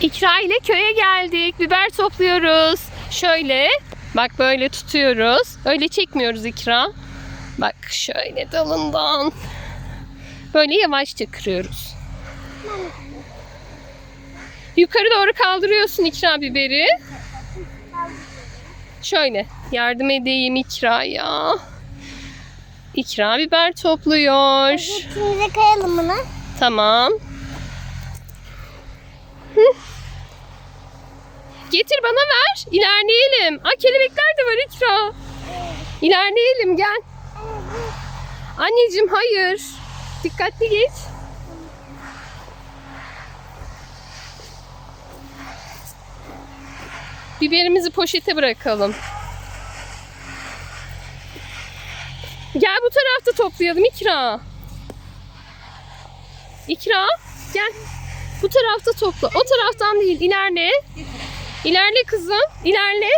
İkra ile köye geldik. Biber topluyoruz. Şöyle. Bak böyle tutuyoruz. Öyle çekmiyoruz ikra. Bak şöyle dalından. Böyle yavaşça kırıyoruz. Yukarı doğru kaldırıyorsun ikra biberi. Şöyle yardım edeyim ikraya. İkra biber topluyor. İkimize kayalım bunu. Tamam. Getir bana ver. İlerleyelim. Aa, kelebekler de var İkra. İlerleyelim gel. Anneciğim hayır. Dikkatli geç. Biberimizi poşete bırakalım. Gel bu tarafta toplayalım İkra. İkra gel. Bu tarafta topla. O taraftan değil. ilerle. İlerle kızım. İlerle.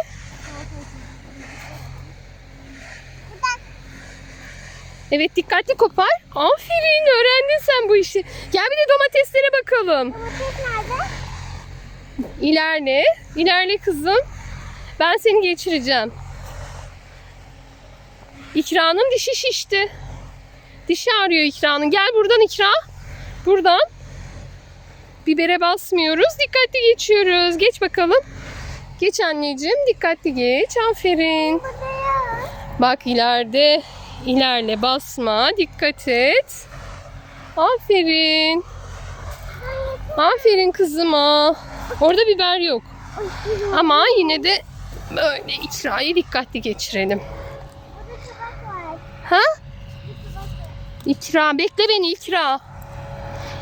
Evet dikkatli kopar. Aferin öğrendin sen bu işi. Gel bir de domateslere bakalım. Domates nerede? İlerle. İlerle kızım. Ben seni geçireceğim. İkra'nın dişi şişti. Dişi ağrıyor İkra'nın. Gel buradan İkra. Buradan. Bibere basmıyoruz. Dikkatli geçiyoruz. Geç bakalım. Geç anneciğim. Dikkatli geç. Aferin. Bak ileride. İlerle basma. Dikkat et. Aferin. Aferin kızıma. Orada biber yok. Ama yine de böyle ikrayı dikkatli geçirelim. Ha? İkra bekle beni İkra.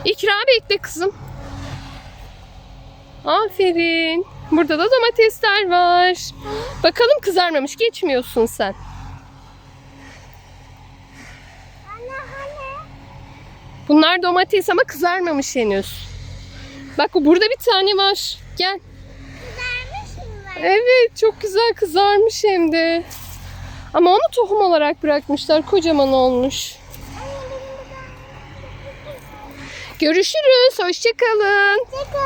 İkra bekle kızım. Aferin. Burada da domatesler var. Bakalım kızarmamış. Geçmiyorsun sen. Bunlar domates ama kızarmamış henüz. Bak burada bir tane var. Gel. Mi var? Evet çok güzel kızarmış hem de. Ama onu tohum olarak bırakmışlar. Kocaman olmuş. Görüşürüz. Hoşçakalın. Hoşçakalın.